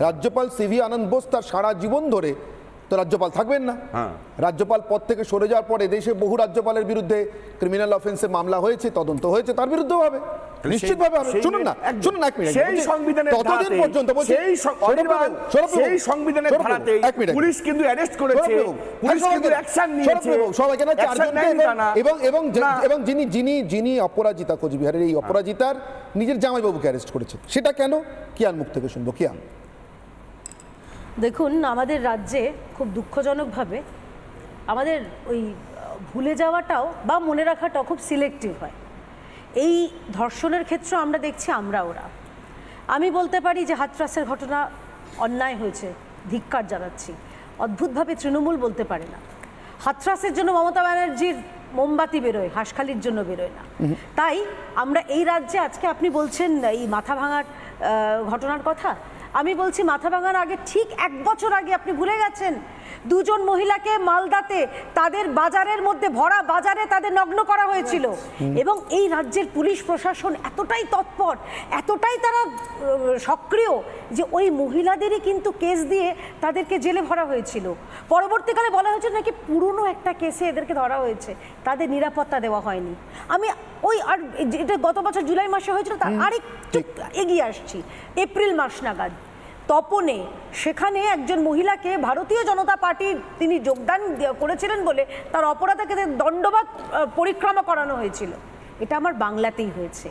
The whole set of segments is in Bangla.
রাজ্যপাল সিভি আনন্দ বোস তার সারা জীবন ধরে তো রাজ্যপাল থাকবেন না? হ্যাঁ। রাজ্যপাল পদ থেকে সরে যাওয়ার পরে দেশে বহু রাজ্যপালের বিরুদ্ধে ক্রিমিনাল অফেন্সে মামলা হয়েছে তদন্ত হয়েছে তার বিরুদ্ধেও হবে। নিশ্চিতভাবে হবে। শুনুন না শুনুন এক মিনিট সেই সংবিধানের ততদিন পর্যন্ত বলছি সেই সংবিধানের ধারাতে পুলিশ কিন্তু অ্যারেস্ট করেছে পুলিশ হ্যাঁ, কিন্তু অ্যাকশন নিয়েছে। বাবু, সবাইকে না চারজনকে এবং- এবং এবং যিনি যিনি যিনি অপরাজিতা কোচবিহারের এই অপরাজিতার নিজের জামাইবাবুকে অ্যারেস্ট করেছে। সেটা কেন? কিয়ান মুখ থেকে শুনব কিয়ান। দেখুন আমাদের রাজ্যে খুব দুঃখজনকভাবে আমাদের ওই ভুলে যাওয়াটাও বা মনে রাখাটাও খুব সিলেক্টিভ হয়। এই ধর্ষণের ক্ষেত্রে আমরা দেখছি আমরা ওরা। আমি বলতে পারি যে হাতরাসের ঘটনা অন্যায় হয়েছে ধিক্কার জানাচ্ছি। অদ্ভুতভাবে তৃণমূল বলতে পারে না। হাতরাসের জন্য মমতা ব্যানার্জির মোমবাতি বেরোয় হাঁসখালির জন্য বেরোয় না। তাই আমরা এই রাজ্যে আজকে আপনি বলছেন এই মাথা ভাঙার ঘটনার কথা আমি বলছি মাথা ভাঙার আগে ঠিক এক বছর আগে আপনি ভুলে গেছেন? দুজন মহিলাকে মালদাতে তাদের বাজারের মধ্যে ভরা বাজারে তাদের নগ্ন করা হয়েছিল। এবং এই রাজ্যের পুলিশ প্রশাসন এতটাই তৎপর এতটাই তারা সক্রিয় যে ওই মহিলাদেরই কিন্তু কেস দিয়ে তাদেরকে জেলে ভরা হয়েছিল। পরবর্তীকালে বলা হয়েছে নাকি পুরনো একটা কেসে এদেরকে ধরা হয়েছে। তাদের নিরাপত্তা দেওয়া হয়নি। আমি ওই আর যেটা গত বছর জুলাই মাসে হয়েছিল তার আরেকটু এগিয়ে আসছি। এপ্রিল মাস নাগাদ তপনে সেখানে একজন মহিলাকে ভারতীয় জনতা পার্টির তিনি যোগদান করেছিলেন বলে তার অপরাধকে দণ্ডবাদ পরিক্রমা করানো হয়েছিল। এটা আমার বাংলাতেই হয়েছে।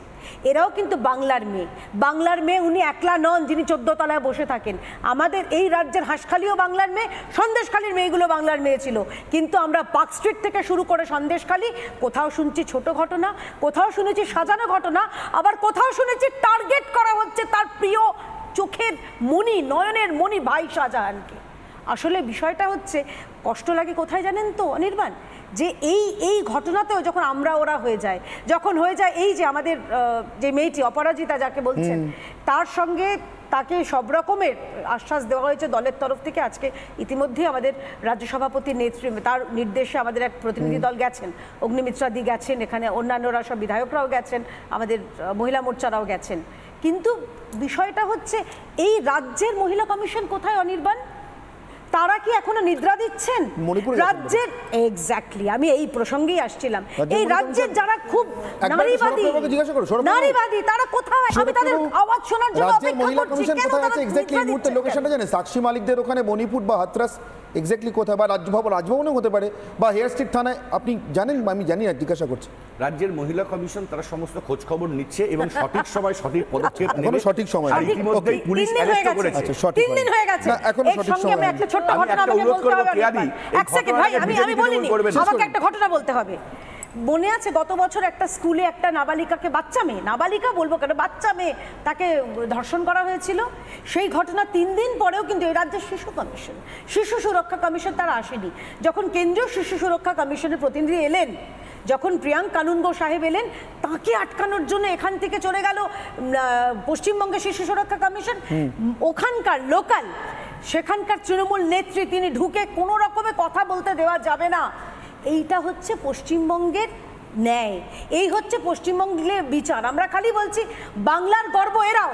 এরাও কিন্তু বাংলার মেয়ে। বাংলার মেয়ে উনি একলা নন, যিনি চোদ্দ তলায় বসে থাকেন। আমাদের এই রাজ্যের হাঁসখালিও বাংলার মেয়ে, সন্দেশখালির মেয়েগুলো বাংলার মেয়ে ছিল। কিন্তু আমরা পার্ক স্ট্রিট থেকে শুরু করে সন্দেশখালি, কোথাও শুনছি ছোট ঘটনা, কোথাও শুনেছি সাজানো ঘটনা, আবার কোথাও শুনেছি টার্গেট করা হচ্ছে তার প্রিয় চোখের মণি, নয়নের মণি ভাই শাহজাহানকে। আসলে বিষয়টা হচ্ছে, কষ্ট লাগে কোথায় জানেন তো, অনির্বাণ? যে এই এই ঘটনাতেও যখন আমরা ওরা হয়ে যায় যখন হয়ে যায় এই যে আমাদের যে মেয়েটি অপরাজিতা যাকে বলছেন তার সঙ্গে তাকে সব রকমের আশ্বাস দেওয়া হয়েছে দলের তরফ থেকে। আজকে ইতিমধ্যে আমাদের রাজ্য সভাপতির নেতৃত্বে তার নির্দেশে আমাদের এক প্রতিনিধি দল গেছেন। অগ্নিমিত্রাদি গেছেন এখানে অন্যান্যরা সব বিধায়করাও গেছেন আমাদের মহিলা মোর্চারাও গেছেন। কিন্তু বিষয়টা হচ্ছে এই রাজ্যের মহিলা কমিশন কোথায় অনির্বাণ? তারা কি এখনও নিদ্রা দিচ্ছেন? রাজ্যের এক্স্যাক্টলি আমি এই প্রসঙ্গেই আসছিলাম। এই রাজ্যের যারা খুব নারীবাদী নারীবাদী তারা কোথাও আমি তাদের আওয়াজ শোনার জন্য অপেক্ষা করছি। কেন তারা এক্স্যাক্টলি এই মুহূর্তে লোকেশনটা জানেন সাক্ষী মালিকদের ওখানে মণিপুর বা হাতরাস এক্স্যাক্টলি কোথায় বা রাজভবন রাজভবনেও হতে পারে বা হেয়ার স্ট্রিট থানায় আপনি জানেন বা আমি জানি না জিজ্ঞাসা করছি। রাজ্যের মহিলা কমিশন তারা সমস্ত খোঁজ খবর নিচ্ছে এবং সঠিক সময় সঠিক পদক্ষেপ নেবে। সঠিক সময় Okay. পুলিশ অ্যারেস্ট করেছে। আচ্ছা, সঠিক তিন দিন হয়ে গেছে। না, এখনও সঠিক সময় আমি একটা ছোট ছোট্ট ঘটনা আপনাকে অনুরোধ বলতে হবে। এক সেকেন্ড ভাই আমি আমি বলিনি। আমাকে একটা ঘটনা বলতে হবে। মনে আছে গত বছর একটা স্কুলে একটা নাবালিকাকে বাচ্চা মেয়ে নাবালিকা বলব কেন বাচ্চা মেয়ে তাকে ধর্ষণ করা হয়েছিল। সেই ঘটনা তিন দিন পরেও কিন্তু এই রাজ্যের শিশু কমিশন শিশু সুরক্ষা কমিশন তারা আসেনি। যখন কেন্দ্রীয় শিশু সুরক্ষা কমিশনের প্রতিনিধি এলেন যখন প্রিয়াঙ্ক কানুনগো সাহেব এলেন তাকে আটকানোর জন্য এখান থেকে চলে গেল পশ্চিমবঙ্গের শিশু সুরক্ষা কমিশন। ওখানকার লোকাল সেখানকার তৃণমূল নেত্রী তিনি ঢুকে কোনো রকমে কথা বলতে দেওয়া যাবে না। এইটা হচ্ছে পশ্চিমবঙ্গের ন্যায়। এই হচ্ছে পশ্চিমবঙ্গের বিচার। আমরা খালি বলছি, বাংলার গর্ব এরাও।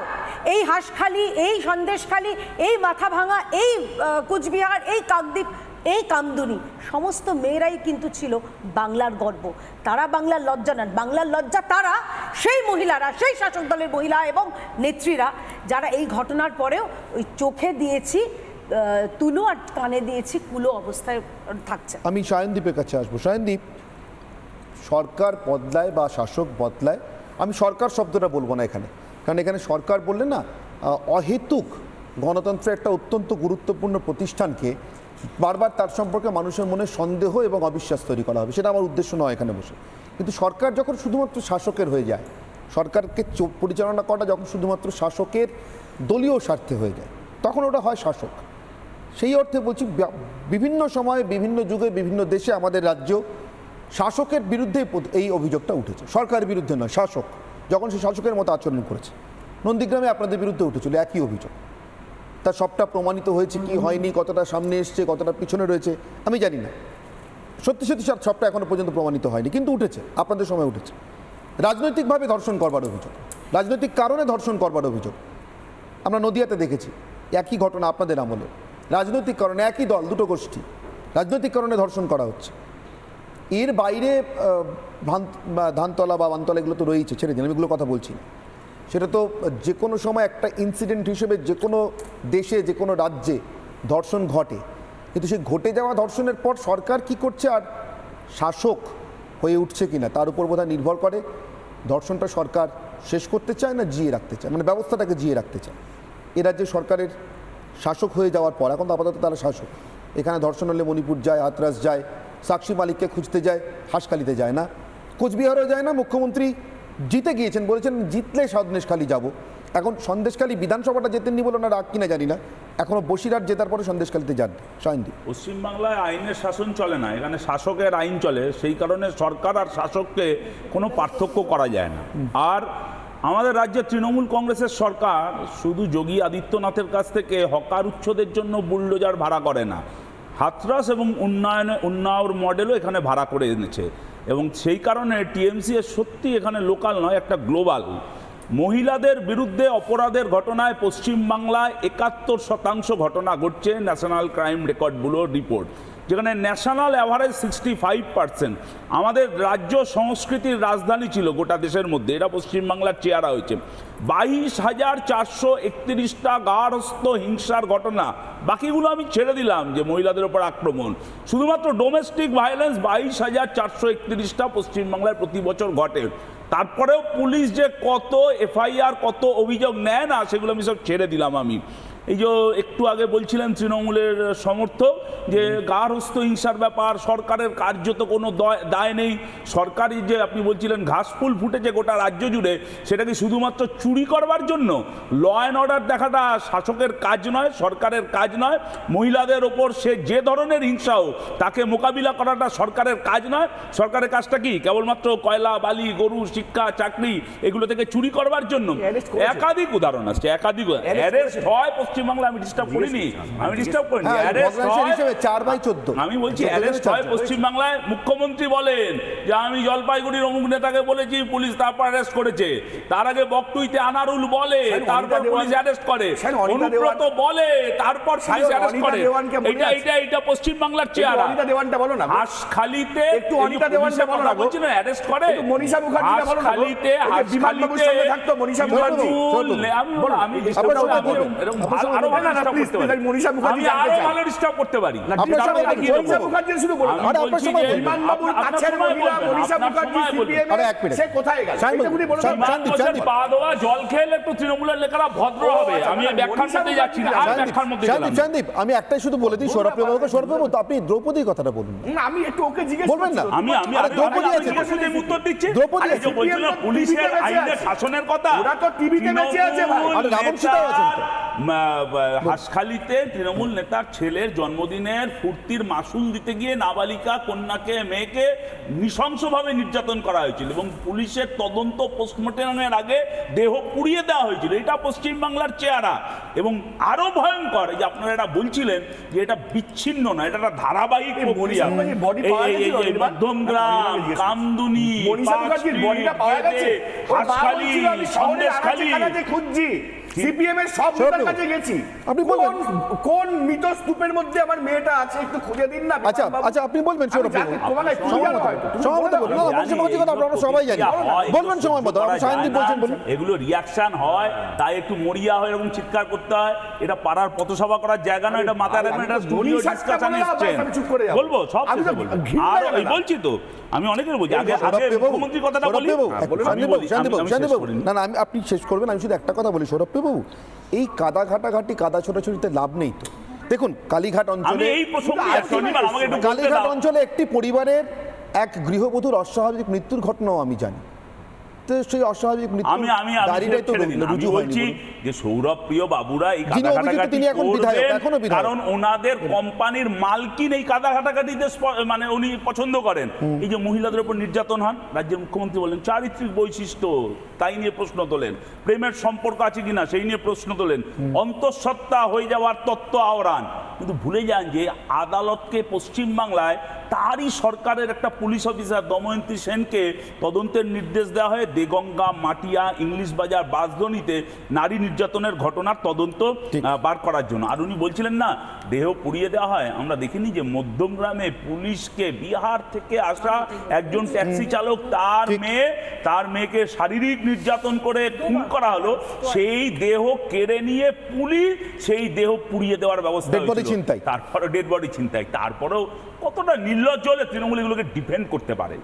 এই হাঁসখালি, এই সন্দেশখালি, এই মাথা ভাঙা এই কুচবিহার, এই কাকদ্বীপ, এই কামদুনি, সমস্ত মেয়েরাই কিন্তু ছিল বাংলার গর্ব। তারা বাংলার লজ্জা নেন। বাংলার লজ্জা তারা, সেই মহিলারা, সেই শাসক দলের মহিলা এবং নেত্রীরা, যারা এই ঘটনার পরেও ওই চোখে দিয়েছি তুলো আর কানে দিয়েছি, কুলো অবস্থায় থাকছে। আমি সায়নদীপের কাছে আসব। সায়নদীপ, সরকার বদলায় বা শাসক বদলায়, আমি সরকার শব্দটা বলব না এখানে। কারণ এখানে সরকার বললে না অহেতুক গণতন্ত্রের একটা অত্যন্ত গুরুত্বপূর্ণ প্রতিষ্ঠানকে বারবার তার সম্পর্কে মানুষের মনে সন্দেহ এবং অবিশ্বাস তৈরি করা হবে। সেটা আমার উদ্দেশ্য নয় এখানে বসে। কিন্তু সরকার যখন শুধুমাত্র শাসকের হয়ে যায়, সরকারকে পরিচালনা করাটা যখন শুধুমাত্র শাসকের দলীয় স্বার্থে হয়ে যায়, তখন ওটা হয় শাসক। সেই অর্থে বলছি বিভিন্ন সময়ে, বিভিন্ন যুগে, বিভিন্ন দেশে আমাদের রাজ্য শাসকের বিরুদ্ধে এই অভিযোগটা উঠেছে। সরকারের বিরুদ্ধে নয়, শাসক। যখন সে শাসকের মতো আচরণ করেছে। নন্দীগ্রামে আপনাদের বিরুদ্ধে উঠেছিল একই অভিযোগ। তার সবটা প্রমাণিত হয়েছে কি হয়নি, কতটা সামনে এসছে, কতটা পিছনে রয়েছে, আমি জানি না। সত্যি সত্যি সব- সবটা এখনও পর্যন্ত প্রমাণিত হয়নি, কিন্তু উঠেছে, আপনাদের সময় উঠেছে। রাজনৈতিকভাবে ধর্ষণ করবার অভিযোগ, রাজনৈতিক কারণে ধর্ষণ করবার অভিযোগ। আমরা নদিয়াতে দেখেছি, একই ঘটনা আপনাদের আমলে। রাজনৈতিক কারণে একই দল, দুটো গোষ্ঠী রাজনৈতিক কারণে ধর্ষণ করা হচ্ছে। এর বাইরে ধানতলা বা বানতলা এগুলো তো রয়েছে ছেড়ে দিন আমি এগুলো কথা বলছি না। সেটা তো যে কোনো সময় একটা ইনসিডেন্ট হিসেবে যে কোনো দেশে যে কোনো রাজ্যে ধর্ষণ ঘটে। কিন্তু সেই ঘটে যাওয়া ধর্ষণের পর সরকার কি করছে আর শাসক হয়ে উঠছে কিনা, তার উপর বোধহয় নির্ভর করে। ধর্ষণটা সরকার শেষ করতে চায় না, জিয়ে রাখতে চায়? মানে ব্যবস্থাটাকে জিয়ে রাখতে চায়। এ রাজ্যে সরকারের শাসক হয়ে যাওয়ার পর, এখন তো আপাতত তারা শাসক। এখানে ধর্ষণ হলে মণিপুর যায় হাতরাস যায়, সাক্ষী মালিককে খুঁজতে যায়, হাসখালিতে যায় না। কোচবিহারও যায় না, মুখ্যমন্ত্রী জিতে গিয়েছেন, বলেছেন জিতলে সন্দেশখালী যাব। এখন সন্দেশখালী বিধানসভাটা জেতেননি বলে ওনার রাগ কিনা জানি না। এখনও বসিরহাট জেতার পরে সন্দেশখালীতে যান সয়নদীপ পশ্চিমবাংলায় আইনের শাসন চলে না, এখানে শাসকের আইন চলে, সেই কারণে সরকার আর শাসককে কোনো পার্থক্য করা যায় না। আর আমাদের রাজ্যে তৃণমূল কংগ্রেসের সরকার শুধু যোগী আদিত্যনাথের কাছ থেকে হকার উচ্ছদের জন্য বুলডোজার ভাড়া করে না। হাতরাস এবং উন্নয়নে মডেলও এখানে ভাড়া করে এনেছে। এবং সেই কারণে টিএমসি সত্যি এখানে লোকাল নয়, একটা গ্লোবাল। মহিলাদের বিরুদ্ধে অপরাধের ঘটনায় পশ্চিমবাংলায় একাত্তর শতাংশ ঘটনা ঘটছে, ন্যাশনাল ক্রাইম রেকর্ড ব্যুরোর রিপোর্ট। যেখানে national average sixty five percent আমাদের রাজ্য সংস্কৃতির রাজধানী ছিল গোটা দেশের মধ্যে, এটা পশ্চিমবাংলার চেয়ারা হয়েছে। বাইশ হাজার চারশো একত্রিশটা গার্হস্থ হিংসার ঘটনা, বাকিগুলো আমি ছেড়ে দিলাম যে মহিলাদের ওপর আক্রমণ। শুধুমাত্র ডোমেস্টিক ভায়োলেন্স বাইশ হাজার চারশো একত্রিশটা পশ্চিমবাংলায় প্রতি বছর ঘটে। তারপরেও পুলিশ যে কত এফআইআর কত অভিযোগ নেয় না, সেগুলো আমি সব ছেড়ে দিলাম আমি। এই যে একটু আগে বলছিলেন তৃণমূলের সমর্থক যে গার্হস্থ হিংসার ব্যাপার সরকারের কার্য তো কোনো দয়- দায় নেই। সরকারি যে আপনি বলছিলেন ঘাসফুল ফুটেছে গোটা রাজ্য জুড়ে সেটা কি শুধুমাত্র চুরি করবার জন্য? ল অ্যান্ড অর্ডার দেখাটা শাসকের কাজ নয় সরকারের কাজ নয়। মহিলাদের ওপর সে যে ধরনের হিংসা হোক তাকে মোকাবিলা করাটা সরকারের কাজ নয়। সরকারের কাজটা কি? কেবলমাত্র কয়লা বালি গরু শিক্ষা চাকরি এগুলো থেকে চুরি করবার জন্য? একাধিক উদাহরণ আসছে একাধিক অ্যারেস্ট হয় পশ্চিমবাংলা আমি ডিস্টার্ব করিনি। আমি ডিস্টার্ব করিনি। হ্যাঁ চার বাই চোদ্দ। আমি বলছি অ্যারেস্ট হয় পশ্চিমবাংলায় মুখ্যমন্ত্রী বলেন যে আমি জলপাইগুড়ির অমুক নেতাকে বলেছি পুলিশ তারপর অ্যারেস্ট করেছে। তার আগে বকটুইতে আনারুল বলে তারপর পুলিশ অ্যারেস্ট করে। অনুব্রত বলে তারপর পুলিশ অ্যারেস্ট করে। এটা এটা এটা পশ্চিমবাংলার একটু চেহারা। অনিতা দেওয়ানটা বলো না। হাঁসখালিতে একটু অনিতা দেওয়ানকে বলো না বলছি না অ্যারেস্ট করে। একটু মনীষা মুখার্জিকে বলো না। হাঁসখালিতে হাঁসখালিতে থাকতো মনীষা মুখার্জি। আমি বলো, আমি। এরকম- আরও ভালো করতে পারি। আমি মনীষা মুখার্জি আমি আরও ভালো ডিস্টার্ব করতে পারি না, আপনার disturb সময় করে বলুন, কি মনীষা করব? শুধু বলুন আরে আপনার সময় যে বলুন। কাছের মহিলা মনীষা মুখার্জি সময় আরে এক মিনিট। সে কোথায় গেল এটা উনি বলে সাইন- দাও। শান্তি, মানুষের শান্তি। পা দেওয়া জল খেলে একটু তৃণমূলের লেখারা ভদ্র হবে আমি ব্যাখ্যার মধ্যে যাচ্ছি না আর ব্যাখ্যার মধ্যে সন্দীপ গেলাম আমি একটাই শুধু বলে দিই সৌরভবাবুকে সৌরভবাবু তো আপনি দ্রৌপদীর কথাটা বলুন না, আমি একটু ওকে জিজ্ঞেস বলবেন না? আমি আমি দ্রৌপদী আছে। উত্তর দিচ্ছি দ্রৌপদী আরে যে আছে। পুলিশের আইনের শাসনের কথা ওরা তো টিভিতে বেঁচে আছে ভাই। তৃণমূল রাবণ সীতাও আছেন তো। হাঁসখালিতে তৃণমূল নেতার ছেলের জন্মদিনের ফুর্তির মাসুল দিতে গিয়ে নাবালিকা কন্যাকে মেয়েকে নৃশংসভাবে নির্যাতন করা হয়েছিল এবং পুলিশের তদন্ত পোস্টমর্টমের আগে দেহ পুড়িয়ে দেওয়া হয়েছিল এটা পশ্চিমবাংলার চেহারা এবং আরও ভয়ঙ্কর এই যে আপনারা এটা বলছিলেন যে এটা বিচ্ছিন্ন না এটা একটা ধারাবাহিক প্রক্রিয়া? মধ্যমগ্রাম করছি। কামদুনি হাঁসখালি সন্দেশখালি খুঁজছি সিপিএম এর সব নেতার কাছে গেছি। আপনি কোন বলবেন। কোন মৃত স্তূপের মধ্যে আমার মেয়েটা আছে একটু খুঁজে দিন না আচ্ছা আচ্ছা আপনি বলবেন সৌরভ জানি, সময়। বলুন না মুখার্জির কথা আপনারা সবাই জানেন। বলবেন সময় মতো আপনি সায়নদীপ বলছেন বলুন। এগুলো রিয়াকশন হয় তাই একটু মরিয়া হয়ে এরকম চিৎকার করতে হয়। এটা পাড়ার পথসভা করার জায়গা না এটা মাথায় রাখবেন এটা স্টুডিও ডিসকাশন করে বলব সব বলব। আর বলছি তো আমি অনেকের বলছি। আগে আগে মুখ্যমন্ত্রীর কথাটা বলি। হ্যাঁ। না না আমি আপনি শেষ করবেন আমি শুধু একটা কথা বলি। সৌরভ বাবু এই কাদা ঘাটাঘাটি কাদা ছোটাছুটিতে লাভ নেই তো। দেখুন কালীঘাট অঞ্চলে কালীঘাট অঞ্চলে একটি পরিবারের এক গৃহবধূর অস্বাভাবিক মৃত্যুর ঘটনাও আমি জানি। সেই অস্বাভাবিক আমি আমি আমি তো ছেড়ে দিন। আমি রুজু বলছি যে সৌরভ প্রিয় বাবুরা এই যিনি কাদা অভিযুক্ত ঘাটাঘাটি তিনি এখন বিধায়ক, এখনও বিধায়ক। কারণ ওনাদের কোম্পানির মালকিন এই কাদা মানে উনি পছন্দ করেন। এই যে মহিলাদের উপর নির্যাতন হন রাজ্যের মুখ্যমন্ত্রী বলেন চারিত্রিক বৈশিষ্ট্য তাই নিয়ে প্রশ্ন তোলেন। প্রেমের সম্পর্ক আছে কিনা সেই নিয়ে প্রশ্ন তোলেন। অন্তঃসত্ত্বা হয়ে যাওয়ার তত্ত্ব আওড়ান। কিন্তু ভুলে যান যে আদালতকে পশ্চিমবাংলায় তারই সরকারের একটা পুলিশ অফিসার দময়ন্তী সেনকে তদন্তের নির্দেশ দেওয়া হয়। দেগঙ্গা মাটিয়া ইংলিশ বাজার বাসদনিতে নারী নির্যাতনের ঘটনার তদন্ত বার করার জন্য। আর উনি বলছিলেন না দেহ পুড়িয়ে দেওয়া হয়। আমরা দেখিনি যে মধ্যমগ্রামে পুলিশকে বিহার থেকে আসা একজন ট্যাক্সি চালক তার মেয়ে তার মেয়েকে শারীরিক নির্যাতন করে খুন করা হলো। সেই দেহ কেড়ে নিয়ে পুলিশ সেই দেহ পুড়িয়ে দেওয়ার ব্যবস্থা Body তারপরে ডেড বডি চিন্তায় তারপরেও কতটা নির্লজ্জ হলে তৃণমূল এগুলোকে ডিফেন্ড করতে পারে?